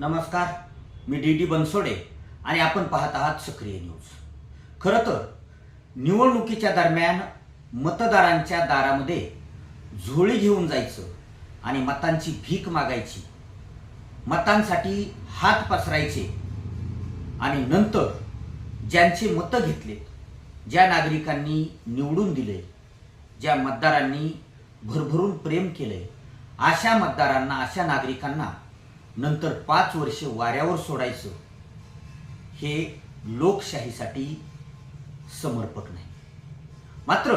नमस्कार. मी D D Bansode आणि आपण पाहत आहात सक्रिय न्यूज. खरं तर निवडणुकीच्या दरम्यान मतदारांच्या दारामध्ये झोळी घेऊन जायचं आणि मतांची भीक मागायची मतांसाठी हात पसरायचे आणि नंतर ज्यांचे मतं घेतलेत ज्या नागरिकांनी निवडून दिले ज्या मतदारांनी भरभरून प्रेम केले अशा मतदारांना अशा नागरिकांना नंतर पाच वर्ष वाऱ्यावर सोडायचं हे लोकशाहीसाठी समर्पक नाही. मात्र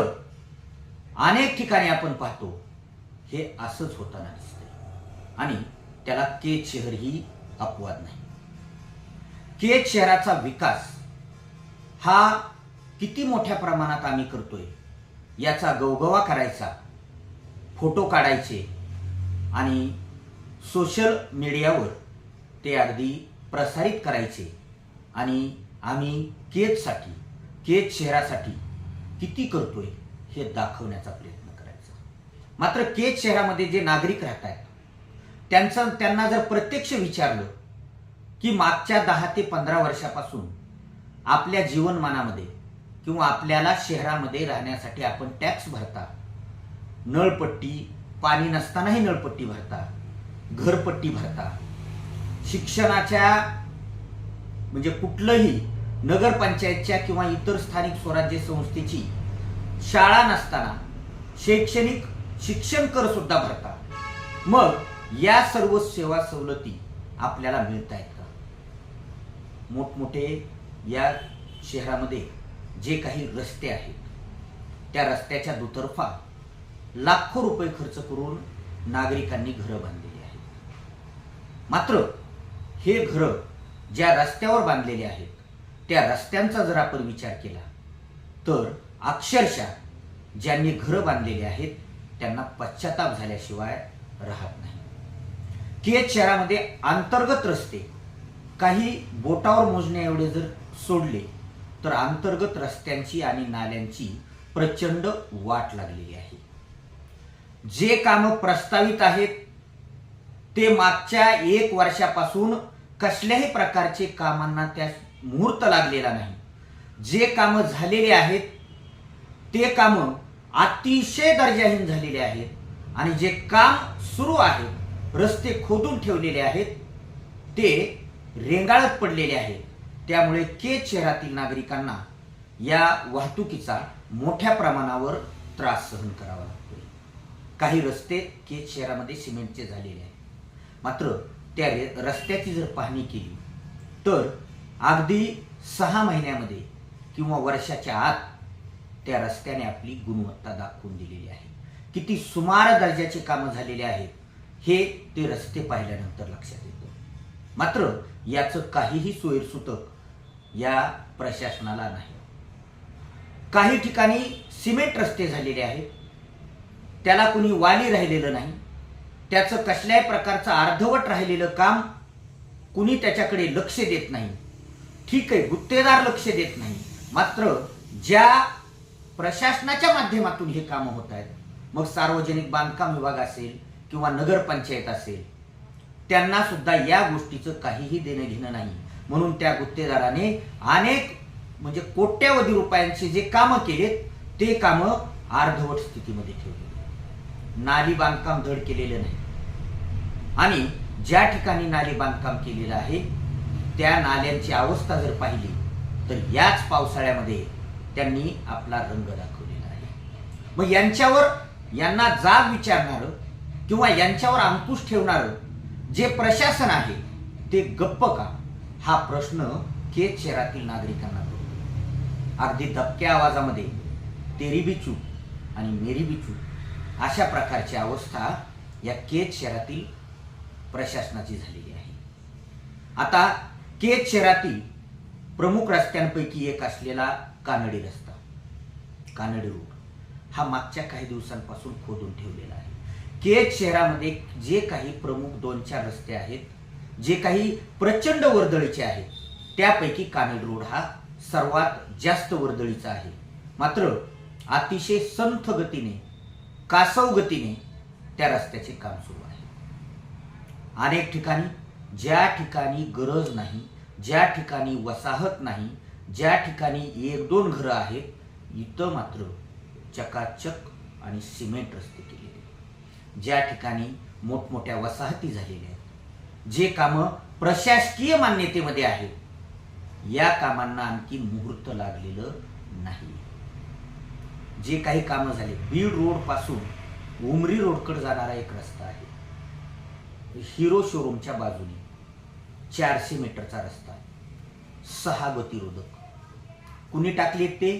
अनेक ठिकाणी आपण पाहतो हे असंच होताना दिसतंय. आणि त्याला केज शहर ही अपवाद नाही. केज शहराचा विकास हा किती मोठ्या प्रमाणात आम्ही करतोय याचा गवगवा करायचा फोटो काढायचे आणि सोशल मीडियावर ते अगदी प्रसारित करायचे. आणि आम्ही केजसाठी केज शहरासाठी किती करतोय हे दाखवण्याचा प्रयत्न करायचा. मात्र केज शहरामध्ये जे नागरिक राहत आहेत त्यांचा त्यांना जर प्रत्यक्ष विचारलं की मागच्या दहा ते पंधरा वर्षापासून आपल्या जीवनमानामध्ये किंवा आपल्याला शहरामध्ये राहण्यासाठी आपण टॅक्स भरता नळपट्टी पाणी नसतानाही नळपट्टी भरता घरपट्टी भरता. शिक्षणाच्या म्हणजे कुठलंही नगरपंचायतच्या किंवा इतर स्थानिक स्वराज्य संस्थेची शाळा नसताना शैक्षणिक शिक्षण कर सुद्धा भरता. मग या सर्व सेवा सवलती आपल्याला मिळत आहेत का? मोठमोठे या शहरामध्ये जे काही रस्ते आहेत त्या रस्त्याच्या दुतर्फा लाखो रुपये खर्च करून नागरिकांनी घरं बांधली. मात्र हे घरं ज्या रस्त्यावर बांधलेले आहेत त्या रस्त्यांचा जर आपण विचार केला तर अक्षरशः ज्यांनी घरं बांधलेली आहेत त्यांना पश्चाताप झाल्याशिवाय राहत नाही. केज शहरामध्ये अंतर्गत रस्ते काही बोटावर मोजण्या एवढे जर सोडले तर अंतर्गत रस्त्यांची आणि नाल्यांची प्रचंड वाट लागलेली आहे. जे कामं प्रस्तावित आहेत ते मागच्या एक वर्षापासून कसल्याही प्रकारचे कामांना त्या मुहूर्त लागलेला नाही. जे कामं झालेले आहेत ते कामं अतिशय दर्जाहीन झालेले आहेत आणि जे काम सुरू आहे रस्ते खोदून ठेवलेले आहेत ते रेंगाळत पडलेले आहेत. त्यामुळे केज शहरातील नागरिकांना या वाहतुकीचा मोठ्या प्रमाणावर त्रास सहन करावा लागतो काही रस्ते केज शहरामध्ये सिमेंटचे झालेले आहेत. मात्र त्या रस्त्याची जर पाहणी केली तर अगदी सहा महिन्यामध्ये किंवा वर्षाच्या आत त्या रस्त्याने आपली गुणवत्ता दाखवून दिलेली आहे. किती सुमार दर्जाचे कामं झालेले आहेत हे ते रस्ते पाहिल्यानंतर लक्षात येतं. मात्र याचं काहीही सोयीसुतक या प्रशासनाला नाही. काही ठिकाणी सिमेंट रस्ते झालेले आहेत त्याला कुणी वाली राहिलेलं नाही त्याचं कसल्याही प्रकारचं अर्धवट राहिलेलं काम कुणी त्याच्याकडे लक्ष देत नाही. ठीक आहे गुत्तेदार लक्ष देत नाही. मात्र ज्या प्रशासनाच्या माध्यमातून हे कामं होत आहेत मग सार्वजनिक बांधकाम विभाग असेल किंवा नगरपंचायत असेल त्यांना सुद्धा या गोष्टीचं काहीही देणं घेणं नाही. म्हणून त्या गुत्तेदाराने अनेक म्हणजे कोट्यावधी रुपयांचे जे कामं केलेत ते कामं अर्धवट स्थितीमध्ये ठेवले नाली बांधकाम धड केलेलं नाही. आणि ज्या ठिकाणी नाली बांधकाम केलेलं आहे त्या नाल्यांची अवस्था जर पाहिली तर याच पावसाळ्यामध्ये त्यांनी आपला रंग दाखवलेला आहे. मग यांच्यावर यांना जाब विचारणारं किंवा यांच्यावर अंकुश ठेवणारं जे प्रशासन आहे ते गप्प का? हा प्रश्न केज शहरातील नागरिकांना पडतो. अगदी दबक्या आवाजामध्ये तेरी बिचू आणि मेरी बिचू अशा प्रकारची अवस्था या केज शहरातील प्रशासनाची झालेली आहे. आता केज शहरातील प्रमुख रस्त्यांपैकी एक असलेला कानडी रस्ता कानडी रोड. हा मागच्या काही दिवसांपासून खोदून ठेवलेला आहे. केज शहरामध्ये जे काही प्रमुख दोन चार रस्ते आहेत जे काही प्रचंड वर्दळीचे आहेत त्यापैकी कानडी रोड हा सर्वात जास्त वर्दळीचा आहे. मात्र अतिशय संथ गतीने कासव गतीने त्या रस्त्याचे काम सुरू आहे. अनेक ठिकाणी ज्या ठिकाणी गरज नाही ज्या ठिकाणी वसाहत नाही ज्या ठिकाणी एक दोन घरं आहेत इथं मात्र चकाचक आणि सिमेंट रस्ते केलेले ज्या ठिकाणी मोठमोठ्या वसाहती झालेल्या आहेत. जे कामं प्रशासकीय मान्यतेमध्ये आहेत या कामांना आणखी मुहूर्त लागलेलं नाही. जे काही कामं झाले बीड रोडपासून उमरी रोडकडे जाणारा एक रस्ता आहे. हिरो शोरूमच्या बाजूने चारशे मीटरचा रस्ता सहा गतिरोधक. कुणी टाकले ते?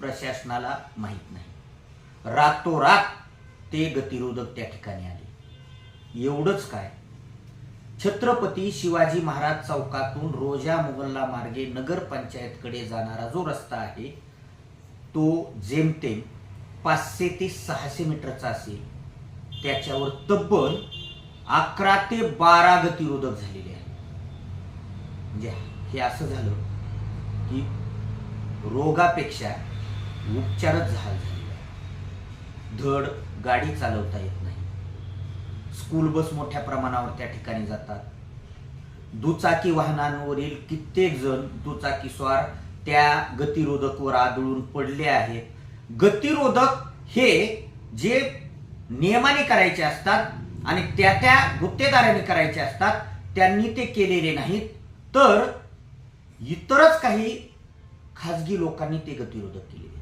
प्रशासनाला माहीत नाही. रातोरात ते गतिरोधक त्या ठिकाणी आले. एवढंच काय? छत्रपती शिवाजी महाराज चौकातून रोजा मुगल्ला मार्गे नगरपंचायतकडे जाणारा जो रस्ता आहे तो जेमतेम पाचशे ते सहाशे मीटरचा असेल. त्याच्यावर तब्बल अकरा ते बारा गतिरोधक झालेले आहेत. म्हणजे हे असं झालं की रोगापेक्षा उपचारच झाल झालेला आहे. धड गाडी चालवता येत नाही. स्कूल बस मोठ्या प्रमाणावर त्या ठिकाणी जातात. दुचाकी वाहनांवरील कित्येक जण दुचाकी स्वार त्या गतिरोधकवर आदळून पडले आहेत. गतिरोधक हे जे नियमाने करायचे असतात आणि त्या त्या गुत्तेदारांनी करायचे असतात त्यांनी ते केलेले नाहीत. तर इतरच काही खाजगी लोकांनी ते गतिरोधक केलेले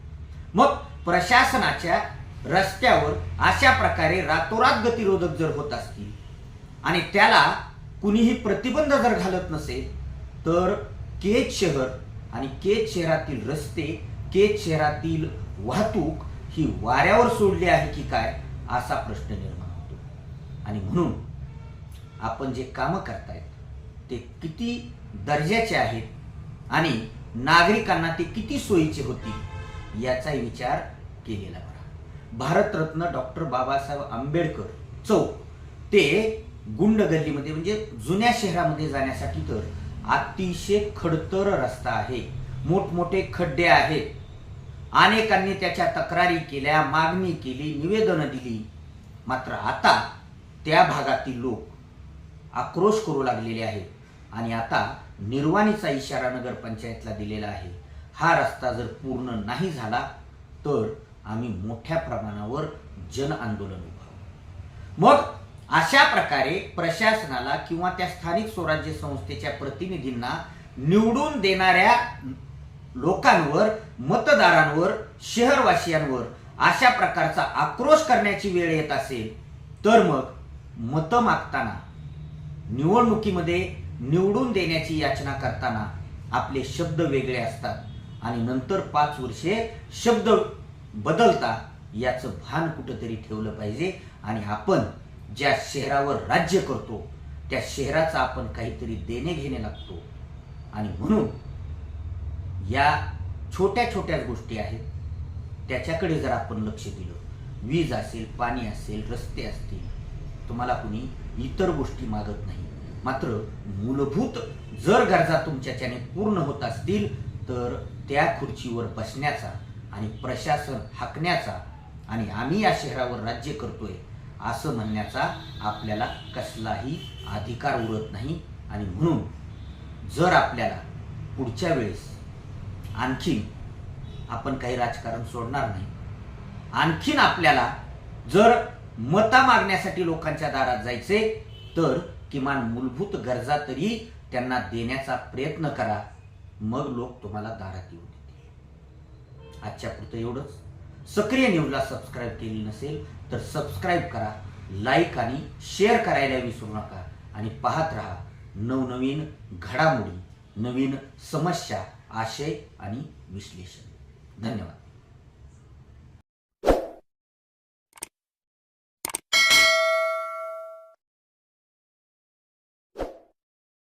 मग प्रशासनाच्या रस्त्यावर अशा प्रकारे रातोरात गतिरोधक जर होत असतील आणि त्याला कुणीही प्रतिबंध जर घालत नसेल तर केज शहर आणि केज शहरातील रस्ते केज शहरातील वाहतूक ही वाऱ्यावर सोडली आहे की काय असा प्रश्न निर्माण आणि म्हणून आपण जे कामं करतायत ते किती दर्जाचे आहेत आणि नागरिकांना ते किती सोयीचे होतील याचाही विचार केलेला बरा. भारतरत्न डॉक्टर बाबासाहेब आंबेडकर चौक ते गुंड गल्लीमध्ये म्हणजे जुन्या शहरामध्ये जाण्यासाठी तर अतिशय खडतर रस्ता आहे. मोठमोठे खड्डे आहेत. अनेकांनी त्याच्या तक्रारी केल्या मागणी केली निवेदनं दिली. मात्र आता त्या भागातील लोक आक्रोश करू लागलेले आहेत. आणि आता निर्वाणीचा इशारा नगरपंचायतला दिलेला आहे. हा रस्ता जर पूर्ण नाही झाला तर आम्ही मोठ्या प्रमाणावर जन आंदोलन उभारू. मग अशा प्रकारे प्रशासनाला किंवा त्या स्थानिक स्वराज्य संस्थेच्या प्रतिनिधींना निवडून देणाऱ्या लोकांवर मतदारांवर शहरवासियांवर अशा प्रकारचा आक्रोश करण्याची वेळ येत असेल तर मग मतं मागताना निवडणुकीमध्ये निवडून देण्याची याचना करताना आपले शब्द वेगळे असतात आणि नंतर पाच वर्षे शब्द बदलता याचं भान कुठंतरी ठेवलं पाहिजे आणि आपण ज्या शहरावर राज्य करतो त्या शहराचा आपण काहीतरी देणे घेणे लागतो. आणि म्हणून या छोट्या छोट्या गोष्टी आहेत. त्याच्याकडे जर आपण लक्ष दिलं वीज असेल पाणी असेल रस्ते असतील तुम्हाला कुणी इतर गोष्टी मागत नाही. मात्र मूलभूत जर गरजा तुमच्याच्याने पूर्ण होत असतील तर त्या खुर्चीवर बसण्याचा आणि प्रशासन हाकण्याचा आणि आम्ही या शहरावर राज्य करतोय असं म्हणण्याचा आपल्याला कसलाही अधिकार उरत नाही. आणि म्हणून जर आपल्याला पुढच्या वेळेस आणखीन आपण काही राजकारण सोडणार नाही आणखीन आपल्याला जर मता मागण्यासाठी लोकांच्या दारात जायचे तर किमान मूलभूत गरजा तरी त्यांना देण्याचा प्रयत्न करा. मग लोक तुम्हाला दारात येऊ देतील आजच्या पुरतं एवढंच. सक्रिय न्यूजला सबस्क्राईब केली नसेल तर सबस्क्राईब करा लाईक आणि शेअर करायला विसरू नका. आणि पाहत राहा नवनवीन घडामोडी नवीन समस्या आशय आणि विश्लेषण. धन्यवाद.